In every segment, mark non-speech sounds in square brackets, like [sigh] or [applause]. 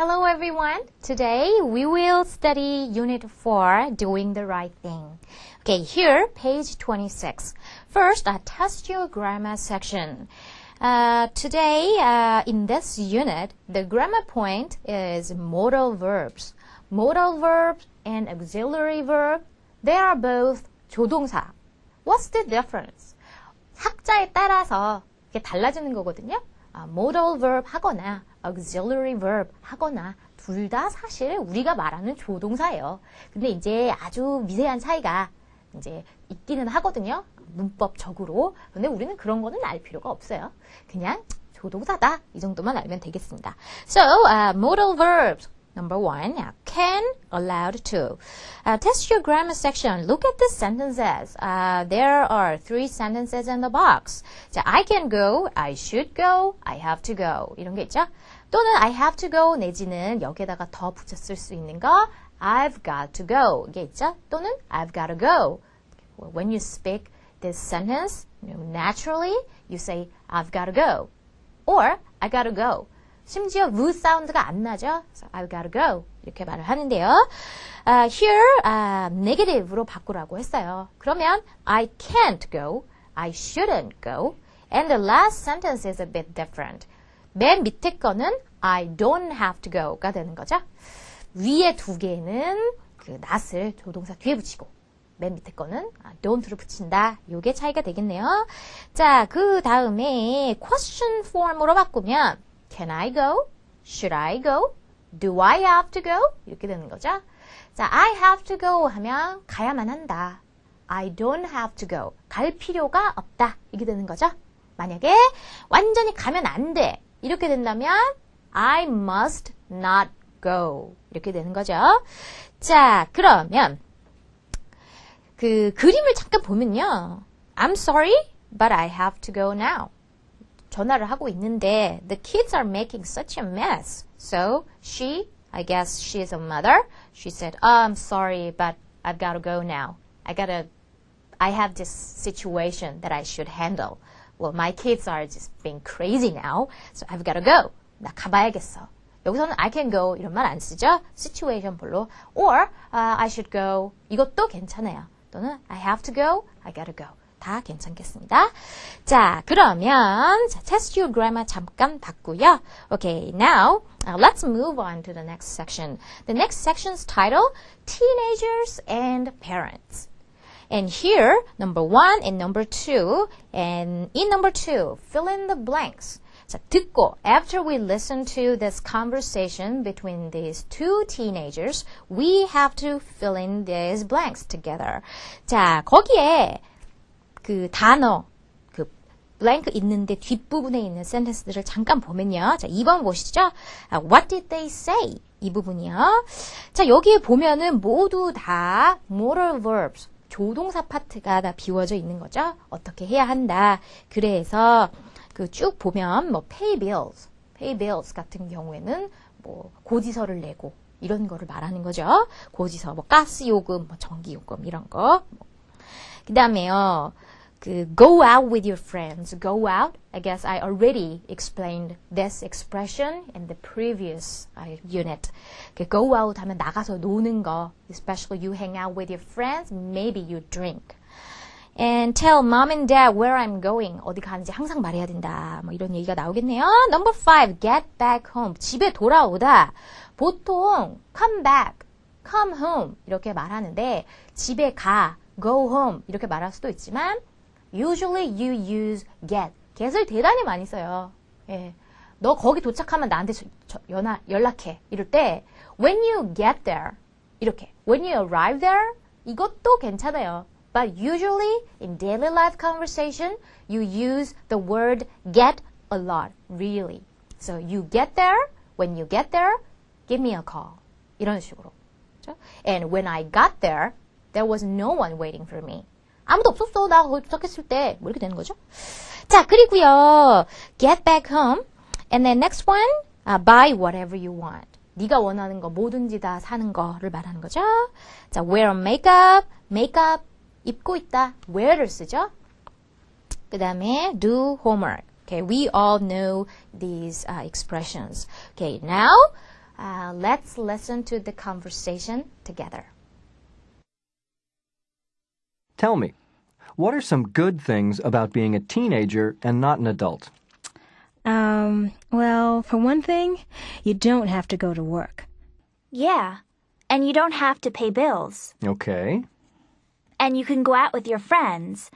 Hello everyone. Today we will study Unit 4, Doing the Right Thing. Okay, here, page 26. First, uh, test your grammar section. Uh, today, uh, in this unit, the grammar point is modal verbs. Modal verbs and auxiliary verb, they are both 조동사. What's the difference? 학자에 따라서 이게 달라지는 거거든요. 아, modal verb 하거나 auxiliary verb 하거나 둘 다 사실 우리가 말하는 조동사예요. 근데 이제 아주 미세한 차이가 이제 있기는 하거든요. 문법적으로. 근데 우리는 그런 거는 알 필요가 없어요. 그냥 조동사다. 이 정도만 알면 되겠습니다. So, uh, modal verbs. Number one, uh, can, allowed to. Uh, test your grammar section. Look at the sentences. Uh, there are three sentences in the box. 자, I can go, I should go, I have to go. 이런 게 있죠? 또는 I have to go 내지는 여기에다가 더 붙였을 수 있는 거 I've got to go. 이게 있죠? 또는 I've got to go. When you speak this sentence, you know, naturally, you say I've got to go. Or I got to go. 심지어 v 사운드가 안 나죠? So I've got to go. 이렇게 말을 하는데요. Uh, here, uh, negative로 바꾸라고 했어요. 그러면 I can't go, I shouldn't go, and the last sentence is a bit different. 맨 밑에 거는 I don't have to go가 되는 거죠. 위에 두 개는 그 not을 조동사 뒤에 붙이고 맨 밑에 거는 don't를 붙인다. 요게 차이가 되겠네요. 자, 그 다음에 question form으로 바꾸면 Can I go? Should I go? Do I have to go? 이렇게 되는 거죠. 자, I have to go 하면 가야만 한다. I don't have to go. 갈 필요가 없다. 이게 되는 거죠. 만약에 완전히 가면 안 돼. 이렇게 된다면 I must not go. 이렇게 되는 거죠. 자, 그러면 그 그림을 잠깐 보면요. I'm sorry, but I have to go now. 전화를 하고 있는데 the kids are making such a mess. So she, I guess she is a mother. She said, oh, I'm sorry, but I've got to go now. I gotta, I have this situation that I should handle. Well, my kids are just being crazy now, so I've got to go. 나 가봐야겠어. 여기서는 I can go 이런 말 안 쓰죠? situation 별로. Or uh, I should go 이것도 괜찮아요. 또는 I have to go, I gotta go. 다 괜찮겠습니다. 자, 그러면 자, test your grammar 잠깐 봤고요. Okay, now uh, let's move on to the next section. The next section's title, Teenagers and Parents. And here, number one and number two, and in number two, fill in the blanks. 자, 듣고, after we listen to this conversation between these two teenagers, we have to fill in these blanks together. 자, 거기에 그 단어, 그 blank 있는데 뒷부분에 있는 sentence들을 잠깐 보면요. 자, 2번 보시죠. What did they say? 이 부분이요. 자, 여기에 보면은 모두 다 moral verbs, 조동사 파트가 다 비워져 있는 거죠. 어떻게 해야 한다. 그래서 그 쭉 보면 뭐 pay bills, pay bills 같은 경우에는 뭐 고지서를 내고 이런 거를 말하는 거죠. 고지서, 뭐 가스 요금, 뭐 전기 요금 이런 거. 뭐. 그다음에요. 그 go out with your friends. Go out. I guess I already explained this expression in the previous uh, unit. 그 go out 하면 나가서 노는 거. Especially you hang out with your friends. Maybe you drink. And tell mom and dad where I'm going. 어디 가는지 항상 말해야 된다. 뭐 이런 얘기가 나오겠네요. Number five, get back home. 집에 돌아오다. 보통 come back, come home 이렇게 말하는데 집에 가, go home 이렇게 말할 수도 있지만 usually you use get. get을 대단히 많이 써요. 예. 너 거기 도착하면 나한테 저, 저, 연하, 연락해. 이럴 때 when you get there 이렇게 when you arrive there 이것도 괜찮아요. But usually in daily life conversation you use the word get a lot, really. So you get there, when you get there, give me a call. 이런 식으로. 그렇죠? And when I got there, there was no one waiting for me. 아무도 없었어. 나 거기 도착했을 때. 뭐 이렇게 되는 거죠. 자, 그리고요. Get back home. And then next one, uh, buy whatever you want. 네가 원하는 거 뭐든지 다 사는 거를 말하는 거죠. 자, wear makeup, makeup 입고 있다. wear를 쓰죠. 그 다음에 do homework. Okay, we all know these uh, expressions. Okay, now uh, let's listen to the conversation together. Tell me, what are some good things about being a teenager and not an adult? Um, well, for one thing, you don't have to go to work. Yeah. And you don't have to pay bills. Okay. And you can go out with your friends.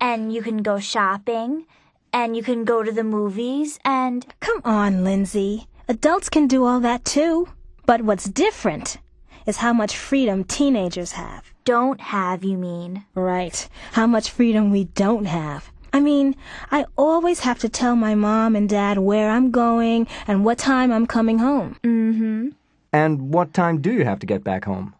And you can go shopping. And you can go to the movies. And Come on, Lindsay. Adults can do all that too. But what's different is how much freedom teenagers have. Don't have, you mean. Right. How much freedom we don't have. I mean, I always have to tell my mom and dad where I'm going and what time I'm coming home. Mm-hmm. And what time do you have to get back home?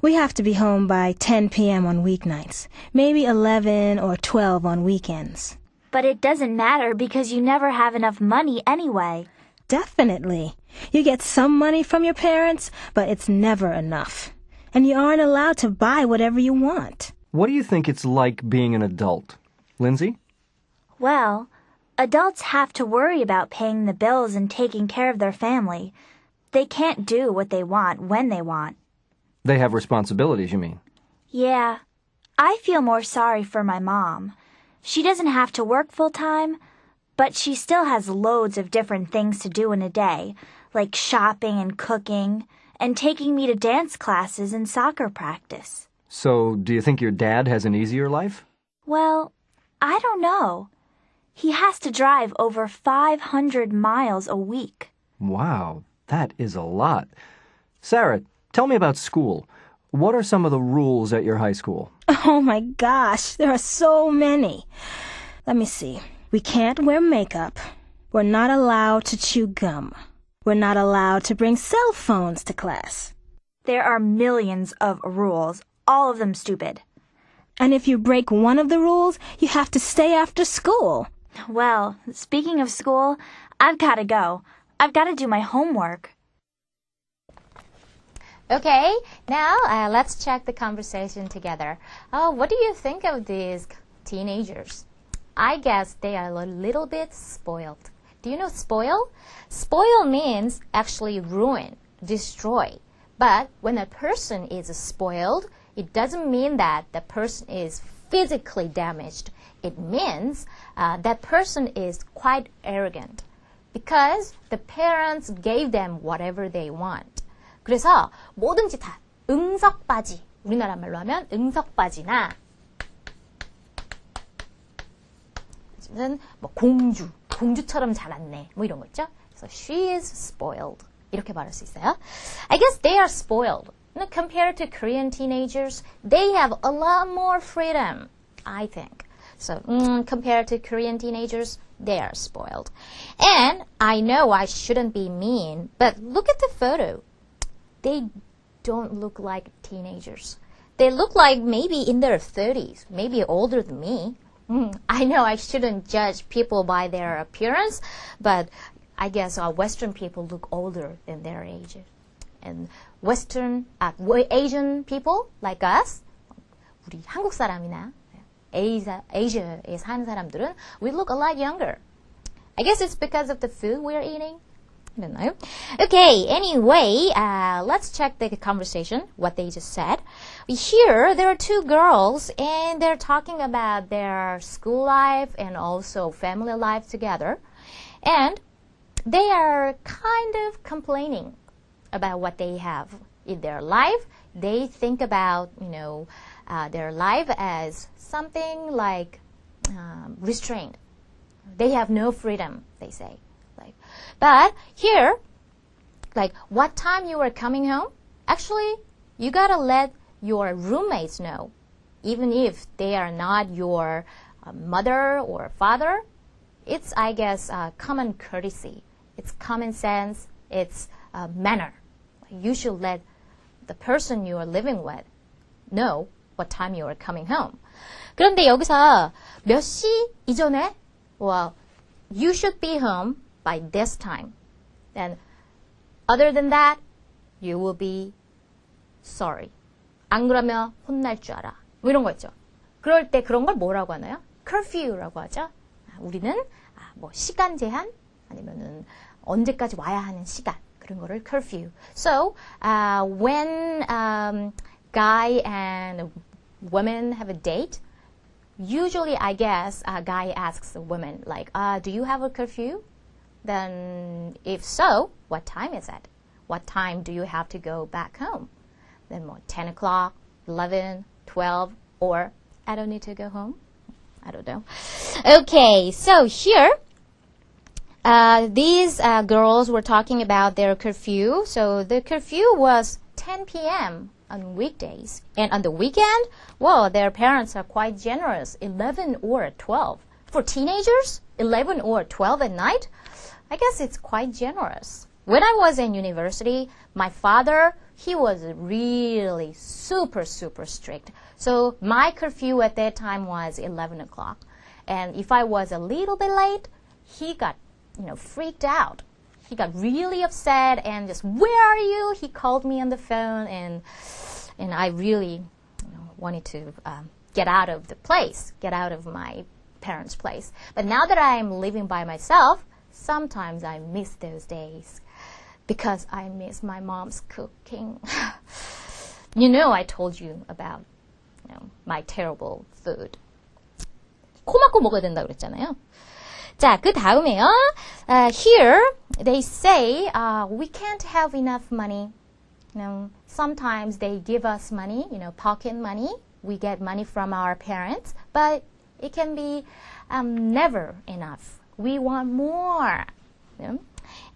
We have to be home by 10 p.m. on weeknights, maybe 11 or 12 on weekends. But it doesn't matter because you never have enough money anyway. Definitely. You get some money from your parents, but it's never enough. And you aren't allowed to buy whatever you want. What do you think it's like being an adult? Lindsay? Well, adults have to worry about paying the bills and taking care of their family. They can't do what they want when they want. They have responsibilities, you mean? Yeah. I feel more sorry for my mom. She doesn't have to work full time, but she still has loads of different things to do in a day, like shopping and cooking, and taking me to dance classes and soccer practice. So, do you think your dad has an easier life? Well, I don't know. He has to drive over 500 miles a week. Wow, that is a lot. Sarah, tell me about school. What are some of the rules at your high school? [laughs] Oh my gosh, there are so many. Let me see. We can't wear makeup. We're not allowed to chew gum. We're not allowed to bring cell phones to class. There are millions of rules, all of them stupid. And if you break one of the rules, you have to stay after school. Well, speaking of school, I've got to go. I've got to do my homework. Okay, now uh, let's check the conversation together. Uh, what do you think of these teenagers? I guess they are a little bit spoiled. Do you know spoil? Spoil means actually ruin, destroy. But when a person is spoiled, it doesn't mean that the person is physically damaged. It means uh, that person is quite arrogant because the parents gave them whatever they want. 그래서 뭐든지 다 응석바지, 우리나라 말로 하면 응석바지나 무슨 뭐 공주, 공주처럼 자랐네, 뭐 이런 거 있죠? So she is spoiled. 이렇게 말할 수 있어요. I guess they are spoiled. Now, compared to Korean teenagers, they have a lot more freedom, I think. So, mm, compared to Korean teenagers, they are spoiled. And I know I shouldn't be mean, but look at the photo. They don't look like teenagers. They look like maybe in their 30s, maybe older than me. Mm, I know I shouldn't judge people by their appearance, but I guess uh, Western people look older than their age. And Western, uh, Asian people like us, 우리 한국 사람이나 Asia, Asia에 사는 사람들은 we look a lot younger. I guess it's because of the food we're eating. I don't know. Okay, anyway, uh, let's check the conversation, what they just said. Here, there are two girls, and they're talking about their school life and also family life together. And they are kind of complaining about what they have in their life. They think about, you know, uh, their life as something like um, restrained. They have no freedom, they say. Like, but here, like what time you are coming home, actually, you gotta let your roommates know, even if they are not your uh, mother or father. It's, I guess, uh, common courtesy. It's common sense. It's uh, manner. You should let the person you are living with know what time you are coming home. 그런데 여기서 몇 시 이전에 well, you should be home by this time. And other than that, you will be sorry. 안 그러면 혼날 줄 알아. 뭐 이런 거 있죠. 그럴 때 그런 걸 뭐라고 하나요? curfew라고 하죠. 우리는 아, 뭐 시간 제한 아니면은 언제까지 와야 하는 시간 그런 거를 curfew. So uh, when um, guy and woman have a date, usually I guess a guy asks a woman like, uh, "Do you have a curfew?" Then if so, what time is it? What time do you have to go back home? Then what? 10 o'clock, 11, 12, or I don't need to go home. I don't know. Okay, so here uh, these uh, girls were talking about their curfew. So the curfew was 10 p.m. on weekdays. And on the weekend, well, their parents are quite generous 11 or 12. For teenagers, 11 or 12 at night, I guess it's quite generous. When I was in university, my father, he was really super, super strict. So my curfew at that time was 11 o'clock. And if I was a little bit late, he got you know, freaked out. He got really upset and just, where are you? He called me on the phone and, and I really you know, wanted to um, get out of the place, get out of my parents' place. But now that I'm living by myself, sometimes I miss those days because I miss my mom's cooking. [laughs] you know, I told you about you know, my terrible food. 코 막고 먹어야 된다 그랬잖아요. 자, 그 다음에요. Uh, here they say uh, we can't have enough money. You know, sometimes they give us money, you know, pocket money. We get money from our parents, but it can be um, never enough. We want more.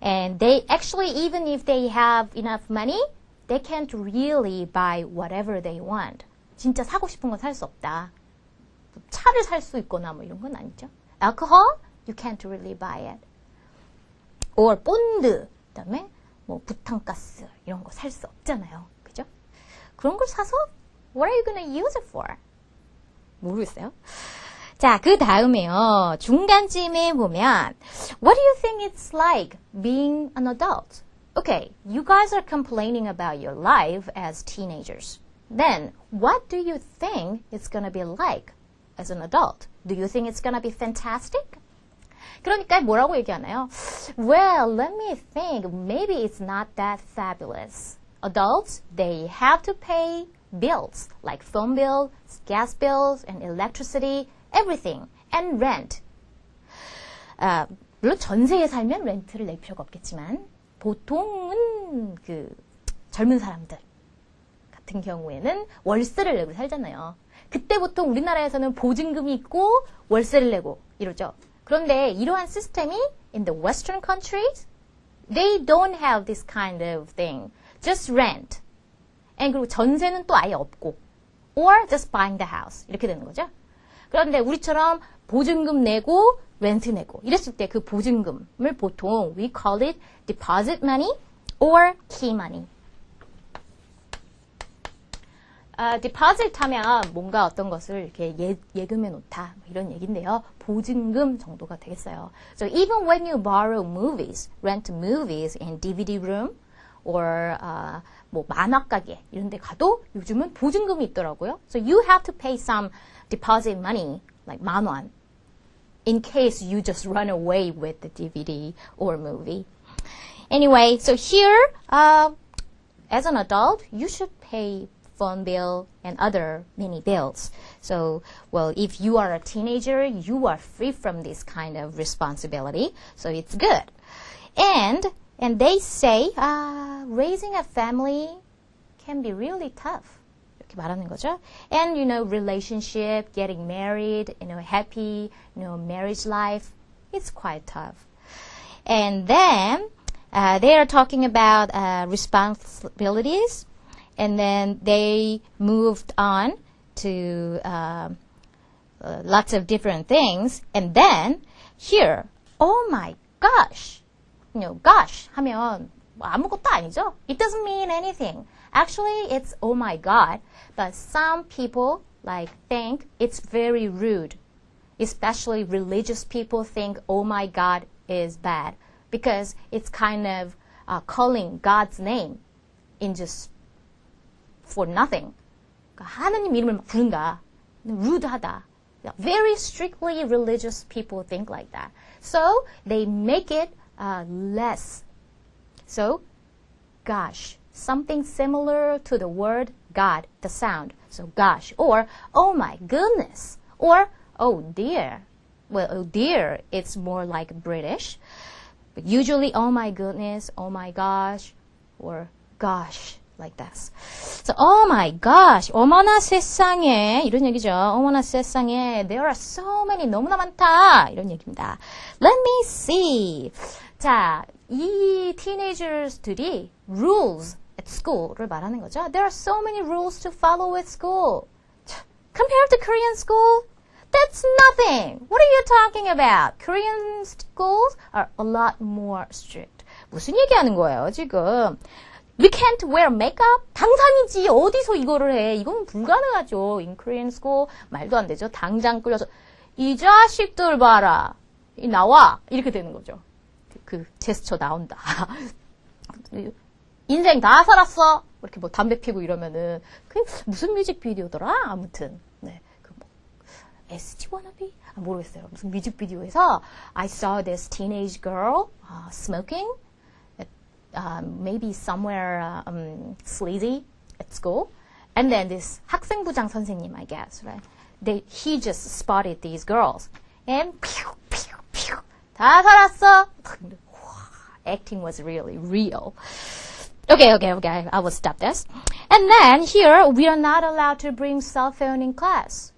And they actually, even if they have enough money, they can't really buy whatever they want. 진짜 사고 싶은 건 살 수 없다. 차를 살 수 있거나 뭐 이런 건 아니죠. Alcohol, you can't really buy it. or 본드, 그다음에 뭐 부탄가스 이런 거 살 수 없잖아요. 그죠? 그런 걸 사서 what are you gonna use it for? 모르겠어요. 자, 그 다음에요. 중간쯤에 보면 What do you think it's like being an adult? Okay, you guys are complaining about your life as teenagers. Then, what do you think it's gonna be like as an adult? Do you think it's gonna be fantastic? 그러니까 뭐라고 얘기하나요? Well, let me think. Maybe it's not that fabulous. Adults, they have to pay bills like phone bill, gas bills, and electricity, Everything, and rent. 아, 물론 전세에 살면 렌트를 낼 필요가 없겠지만 보통은 그 젊은 사람들 같은 경우에는 월세를 내고 살잖아요. 그때 보통 우리나라에서는 보증금이 있고 월세를 내고 이러죠. 그런데 이러한 시스템이 in the western countries they don't have this kind of thing. Just rent. And 그리고 전세는 또 아예 없고 or just buying the house. 이렇게 되는 거죠. 그런데 우리처럼 보증금 내고 렌트 내고 이랬을 때 그 보증금을 보통 we call it deposit money or key money. 아, deposit 하면 뭔가 어떤 것을 이렇게 예, 예금해 놓다 뭐 이런 얘기인데요. 보증금 정도가 되겠어요. So even when you borrow movies, rent movies in DVD room or uh, 뭐 만화 가게 이런 데 가도 요즘은 보증금이 있더라고요. So you have to pay some deposit money like 만 원 in case you just run away with the DVD or movie. Anyway, so here uh, as an adult, you should pay phone bill, and other many bills. So, well, if you are a teenager, you are free from this kind of responsibility. So it's good. And and they say uh, raising a family can be really tough. 이렇게 말하는 거죠. And you know, relationship, getting married, you know, happy, you know, marriage life, it's quite tough. And then uh, they are talking about uh, responsibilities and then they moved on to uh, uh, lots of different things. And then here, oh my gosh, you know, gosh 하면 아무것도 아니죠. It doesn't mean anything. Actually, it's oh my god. But some people like think it's very rude. Especially religious people think oh my god is bad because it's kind of uh, calling God's name in just for nothing. 그러니까 하나님 이름을 막 부른다. rude하다. Very strictly religious people think like that. So they make it uh, less. So gosh. Something similar to the word God, the sound. So gosh, or oh my goodness, or oh dear. Well, oh dear, it's more like British. But usually, oh my goodness, oh my gosh, or gosh, like this. So, oh my gosh, 어머나 세상에, 이런 얘기죠. 어머나 세상에, there are so many, 너무나 많다. 이런 얘기입니다. Let me see. 자, 이 teenagers들이 rules at school를 말하는 거죠. There are so many rules to follow at school. Compared to Korean school, that's nothing. What are you talking about? Korean schools are a lot more strict. 무슨 얘기하는 거예요, 지금? We can't wear makeup? 당상이지. 어디서 이거를 해? 이건 불가능하죠. In Korean school 말도 안 되죠. 당장 끌려서 이 자식들 봐라. 이 나와. 이렇게 되는 거죠. 그, 그 제스처 나온다. 인생 다 살았어. 이렇게 뭐 담배 피고 이러면은 그게 무슨 뮤직비디오더라? 아무튼 네. 그 뭐, SG wannabe? 아, 모르겠어요. 무슨 뮤직비디오에서 I saw this teenage girl uh, smoking at, um, maybe somewhere uh, um, sleazy at school. And then this 학생부장 선생님, I guess, right? They, he just spotted these girls. And pew. 다 살았어. Acting was really real. Okay, okay, okay. I will stop this. And then here, we are not allowed to bring cell phone in class.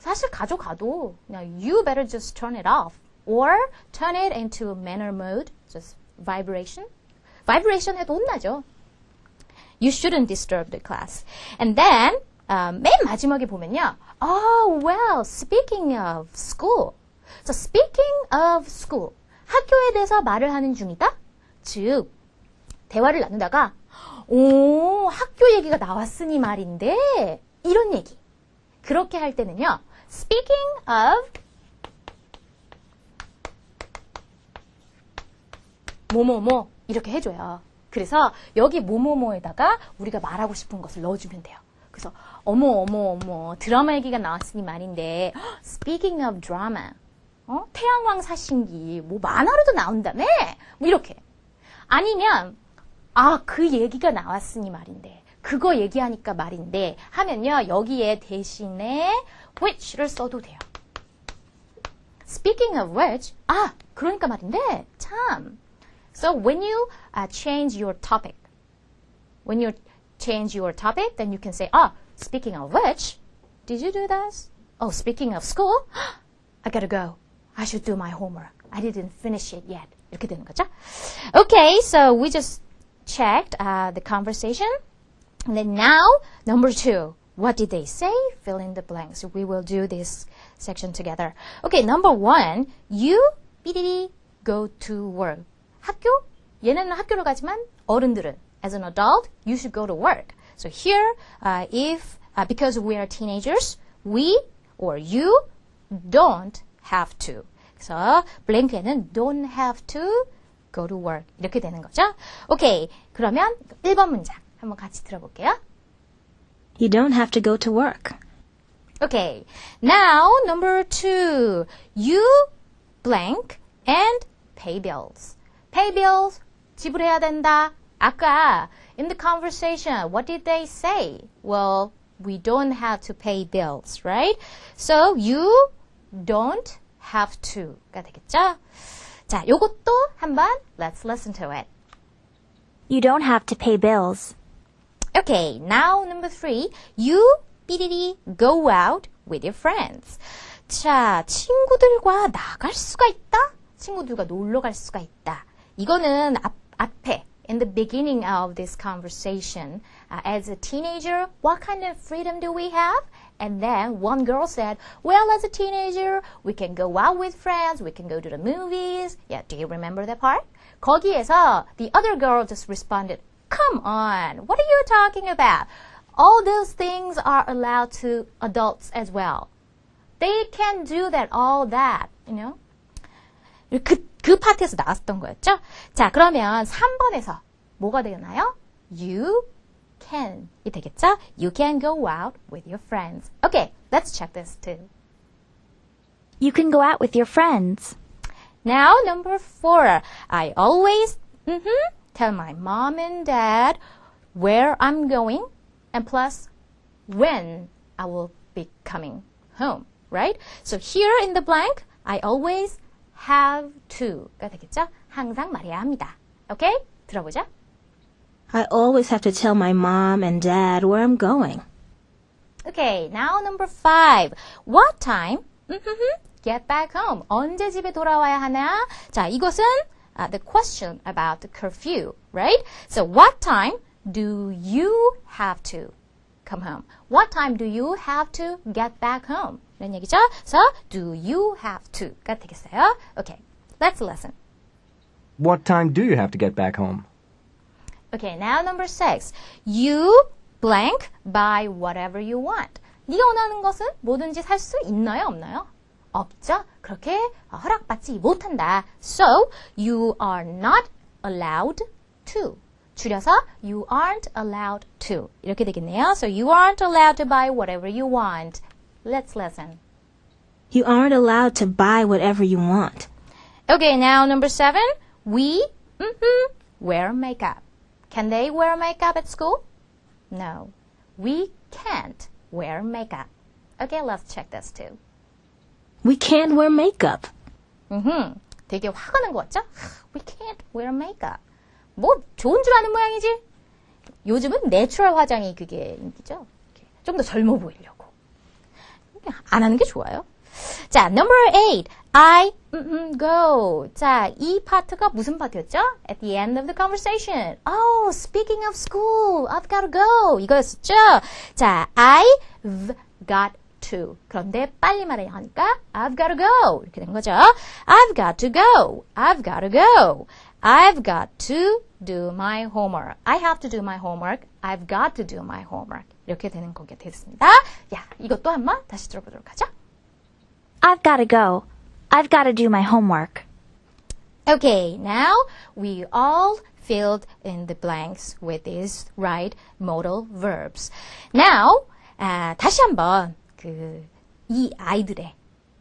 사실 가져가도 그냥 you better just turn it off or turn it into manner mode, just vibration. Vibration 해도 혼나죠. You shouldn't disturb the class. And then um, 맨 마지막에 보면요. Oh, well, speaking of school. So speaking of school. 학교에 대해서 말을 하는 중이다. 즉 대화를 나누다가 오 학교 얘기가 나왔으니 말인데 이런 얘기 그렇게 할 때는요 speaking of 뭐뭐뭐 이렇게 해줘요 그래서 여기 뭐뭐뭐에다가 우리가 말하고 싶은 것을 넣어주면 돼요 그래서 어머 어머 어머 드라마 얘기가 나왔으니 말인데 [gasps] speaking of drama 어? 태양왕 사신기 뭐 만화로도 나온다며 뭐 이렇게 아니면 아, 그 얘기가 나왔으니 말인데. 그거 얘기하니까 말인데 하면요. 여기에 대신에 which를 써도 돼요. Speaking of which, 아, 그러니까 말인데 참. So when you uh, change your topic, when you change your topic, then you can say, ah, speaking of which, did you do this? Oh, speaking of school, I gotta go. I should do my homework. I didn't finish it yet. 이렇게 되는 거죠. Okay, so we just checked uh, the conversation. And then now, number two. What did they say? Fill in the blanks. We will do this section together. Okay, number one. You 삐리리 go to work. 학교? 얘네는 학교를 가지만 어른들은 as an adult, you should go to work. So here, uh, if uh, because we are teenagers, we or you don't have to. 그래서 블랭크에는 don't have to go to work 이렇게 되는 거죠. 오케이. 그러면 1번 문장 한번 같이 들어볼게요. You don't have to go to work. Okay. Now number two. You blank and pay bills. Pay bills 지불해야 된다. 아까 in the conversation what did they say? Well, we don't have to pay bills, right? So you don't have to가 되겠죠? 자, 요것도 한번 let's listen to it. You don't have to pay bills. Okay, now number three. You 삐리리 go out with your friends. 자, 친구들과 나갈 수가 있다? 친구들과 놀러 갈 수가 있다. 이거는 앞, 앞에 in the beginning of this conversation, uh, as a teenager, what kind of freedom do we have? And then one girl said, Well, as a teenager, we can go out with friends, we can go to the movies. Yeah, do you remember that part? 거기에서 the other girl just responded, Come on, what are you talking about? All those things are allowed to adults as well. They can do that, all that, you know? 그, 그 파트에서 나왔던 거였죠? 자, 그러면 3번에서 뭐가 되나요? You can 이 되겠죠? You can go out with your friends. Okay, let's check this too. You can go out with your friends. Now, number four. I always, mm-hmm, tell my mom and dad where I'm going and plus when I will be coming home, right? So here in the blank, I always have to가 되겠죠? 항상 말해야 합니다. Okay? 들어보자. I always have to tell my mom and dad where I'm going. Okay, now number five. What time? 음흠흠, Get back home. 언제 집에 돌아와야 하나? 자, 이것은 uh, the question about the curfew, right? So, what time do you have to come home? What time do you have to get back home? 이런 얘기죠. So, do you have to가 되겠어요? Okay, let's listen. What time do you have to get back home? Okay, now number six. You blank buy whatever you want. 네가 원하는 것은 뭐든지 살 수 있나요, 없나요? 없죠. 그렇게 허락받지 못한다. So, you are not allowed to. 줄여서 you aren't allowed to. 이렇게 되겠네요. So, you aren't allowed to buy whatever you want. Let's listen. You aren't allowed to buy whatever you want. Okay, now number seven. We mhm, wear makeup. Can they wear makeup at school? No. We can't wear makeup. Okay, let's check this too. We can't wear makeup. 음, 되게 화가 난 것 같죠? We can't wear makeup. 뭐 좋은 줄 아는 모양이지. 요즘은 내추럴 화장이 그게 인기죠. 좀 더 젊어 보이려고. 안 하는 게 좋아요. 자, number eight. I mm, go. 자, 이 파트가 무슨 파트였죠? At the end of the conversation. Oh, speaking of school, I've got to go. 이거였었죠? 자, I've got to. 그런데 빨리 말해야 하니까 I've got to go. 이렇게 된 거죠. I've got to go. I've got to go. I've got to do my homework. I have to do my homework. I've got to do my homework. 이렇게 되는 거게 됐습니다. 야, 이것도 한번 다시 들어보도록 하죠. I've gotta go. I've gotta do my homework. Okay, now we all filled in the blanks with these right modal verbs. Now, 아, 다시 한번 그 이 아이들의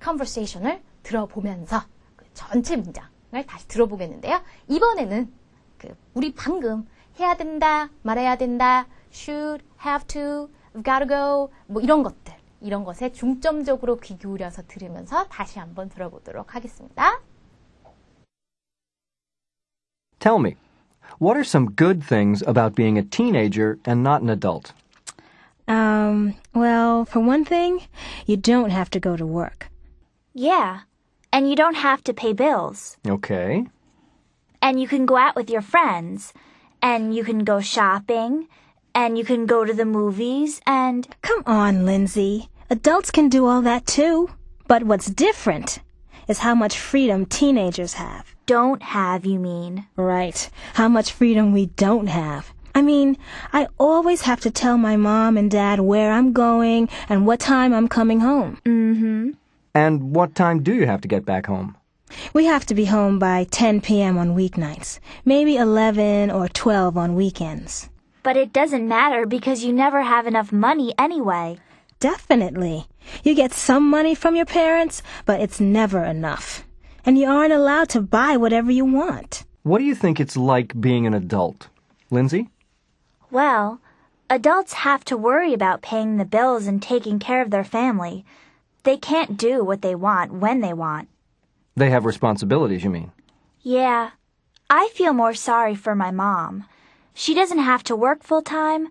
conversation을 들어보면서 그 전체 문장을 다시 들어보겠는데요. 이번에는 그 우리 방금 해야 된다, 말해야 된다, should, have to, gotta go 뭐 이런 것들 이런 것에 중점적으로 귀 기울여서 들으면서 다시 한번 들어보도록 하겠습니다. Tell me, what are some good things about being a teenager and not an adult? Um, well, for one thing, you don't have to go to work. Yeah. And you don't have to pay bills. Okay. And you can go out with your friends. And you can go shopping. and you can go to the movies. And Come on, Lindsay. Adults can do all that too. But what's different is how much freedom teenagers have. don't have, you mean. Right. How much freedom we don't have. I mean, I always have to tell my mom and dad where I'm going and what time I'm coming home. Mm hmm. And what time do you have to get back home? We have to be home by 10 p.m. on weeknights, maybe 11 or 12 on weekends. But it doesn't matter because you never have enough money anyway. Definitely. You get some money from your parents, but it's never enough. And you aren't allowed to buy whatever you want. What do you think it's like being an adult? Lindsay? Well, adults have to worry about paying the bills and taking care of their family. They can't do what they want when they want. They have responsibilities, you mean? Yeah. I feel more sorry for my mom. She doesn't have to work full time,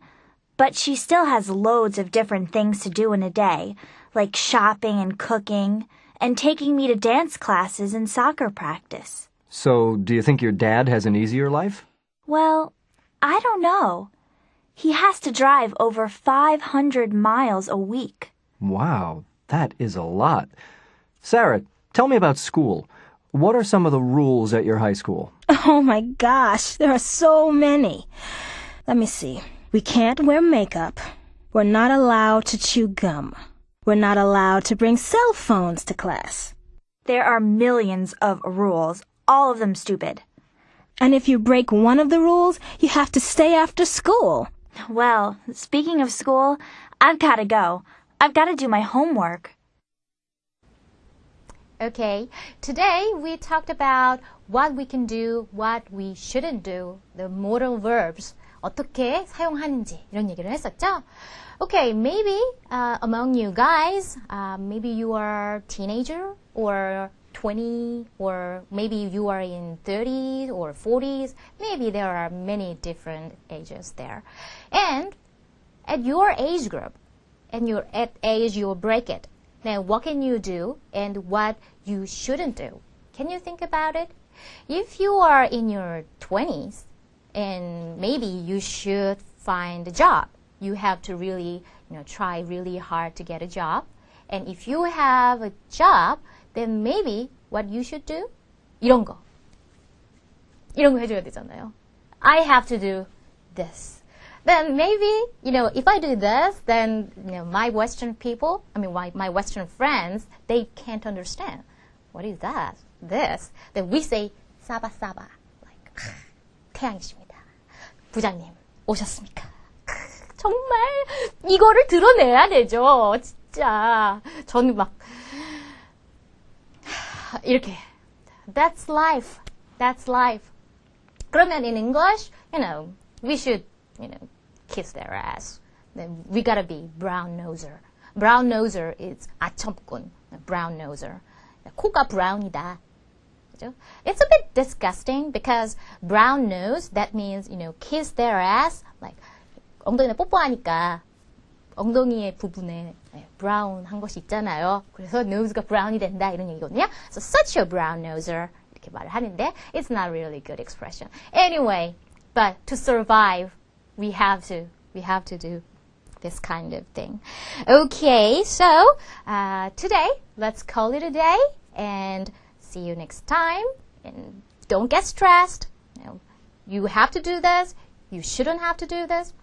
but she still has loads of different things to do in a day, like shopping and cooking, and taking me to dance classes and soccer practice. So, do you think your dad has an easier life? Well, I don't know. He has to drive over 500 miles a week. Wow, that is a lot. Sarah, tell me about school. What are some of the rules at your high school? [laughs] Oh my gosh, there are so many. Let me see. We can't wear makeup. We're not allowed to chew gum. We're not allowed to bring cell phones to class. There are millions of rules, all of them stupid. And if you break one of the rules, you have to stay after school. Well, speaking of school, I've got to go. I've got to do my homework. Okay, today we talked about what we can do, what we shouldn't do, the modal verbs 어떻게 사용하는지 이런 얘기를 했었죠. Okay, maybe uh, among you guys, uh, maybe you are teenager or 20 or maybe you are in 30s or 40s. Maybe there are many different ages there. And at your age group, and your at age your bracket, then what can you do and what you shouldn't do? Can you think about it? If you are in your 20s and maybe you should find a job, you have to really, you know, try really hard to get a job. And if you have a job, then maybe what you should do? 이런 거. 이런 거 해줘야 되잖아요. I have to do this. Then maybe, you know, if I do this, then, you know, my Western people, I mean, my, my Western friends, they can't understand. What is that? This. Then we say, 사바 사바. Like, 태양이십니다. 부장님, 오셨습니까? 정말 이거를 드러내야 되죠. 진짜. 저는 막 이렇게 That's life. That's life. 그러면 in English, you know, we should, you know, kiss their ass. Then we gotta be brown noser. Brown noser is 아첨꾼. Brown noser. 코가 brown이다. 그죠? It's a bit disgusting because brown nose, that means, you know, kiss their ass, like, 엉덩이에 뽀뽀하니까 엉덩이의 부분에 브라운 한 것이 있잖아요. 그래서 nose가 브라운이 된다 이런 얘기거든요. So such a brown noser 이렇게 말을 하는데 it's not really good expression. Anyway, but to survive, we have to we have to do this kind of thing. Okay, so uh, today let's call it a day and see you next time. And don't get stressed. You, know, you have to do this. You shouldn't have to do this.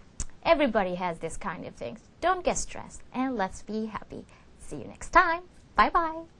Everybody has this kind of things. Don't get stressed and let's be happy. See you next time. Bye bye.